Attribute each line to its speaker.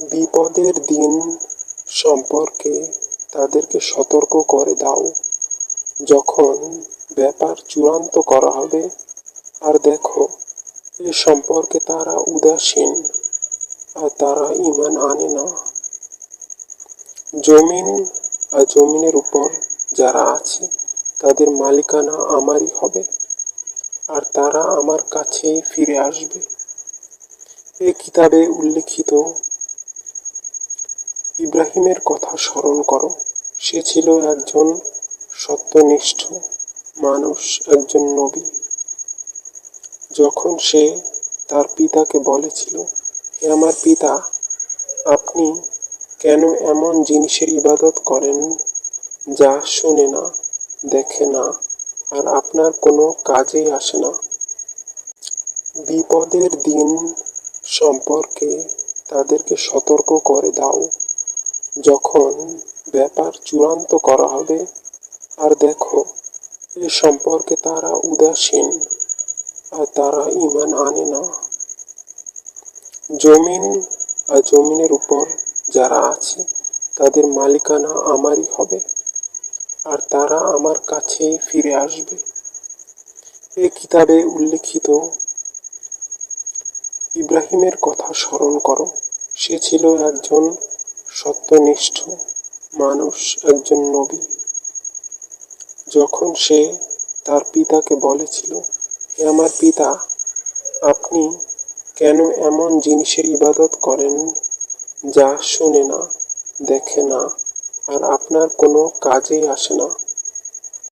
Speaker 1: বিপদের দিন সম্পর্কে তাদেরকে সতর্ক করে দাও। যখন ব্যাপার চূড়ান্ত করা হবে, আর দেখো, এ সম্পর্কে তারা উদাসীন, আর তারা ইমান আনে না। জমিন আর জমিনের উপর যারা আছে, তাদের মালিকানা আমারই হবে, আর তারা আমার কাছেই ফিরে আসবে। এ কিতাবে উল্লেখিত ইব্রাহিমের কথা স্মরণ করো। সে ছিল একজন সত্যনিষ্ঠ মানুষ, একজন নবী। যখন সে তার পিতাকে বলেছিল, হে আমার পিতা, আপনি কেন এমন জিনিসের ইবাদত করেন যা শোনে না, দেখে না, আর আপনার কোনো কাজেই আসে না? বিপদের দিন সম্পর্কে তাদেরকে সতর্ক করে দাও। যখন ব্যাপার চূড়ান্ত করা হবে, আর দেখো, এ সম্পর্কে তারা উদাসীন, আর তারা ইমান আনে না। জমিন আর জমিনের উপর যারা আছে, তাদের মালিকানা আমারই হবে, আর তারা আমার কাছে ফিরে আসবে। এ কিতাবে উল্লেখিত, ইব্রাহিমের কথা স্মরণ করো। সে ছিল একজন সত্যনিষ্ঠ মানুষ একজন নবী। যখন সে তার পিতাকে বলেছিল, হে আমার পিতা, আপনি কেন এমন জিনিসের ইবাদত করেন যা শোনে না, দেখে না, আর আপনার কোনো কাজেই আসে না?